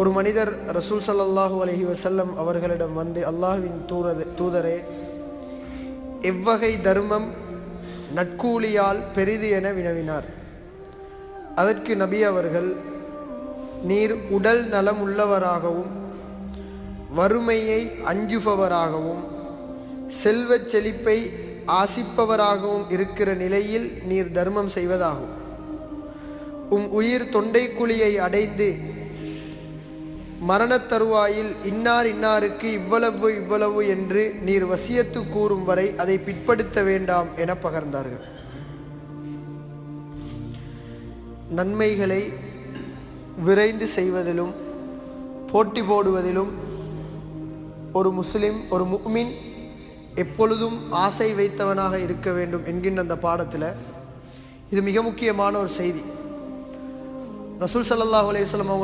ஒரு மனிதர் ரசூல் சல்லாஹூ அலஹி வசல்லம் அவர்களிடம் வந்து அல்லாஹ்வின் தூரது தூதரே எவ்வகை தர்மம் நட்கூலியால் பெரிது என வினவினார். அதற்கு நபி அவர்கள் நீர் உடல் நலம் உள்ளவராகவும் வறுமையை அஞ்சுபவராகவும் செல்வச் செழிப்பை ஆசிப்பவராகவும் இருக்கிற நிலையில் நீர் தர்மம் செய்வதாகும். உம் உயிர் தொண்டைக்குழியை அடைந்து மரணத் தருவாயில் இன்னார் இன்னாருக்கு இவ்வளவு இவ்வளவு என்று நீர் வசியத்து கூறும் வரை அதை பிற்படுத்த வேண்டாம் என பகர்ந்தார்கள். நன்மைகளை விரைந்து செய்வதிலும் போட்டி போடுவதிலும் ஒரு முஸ்லிம் ஒரு முக்மின் எப்பொழுதும் ஆசை வைத்தவனாக இருக்க வேண்டும் என்கின்ற அந்த பாடத்தில் இது மிக முக்கியமான ஒரு செய்தி. ரசூல் ஸல்லல்லாஹு அலைஹி வஸல்லம் அவங்க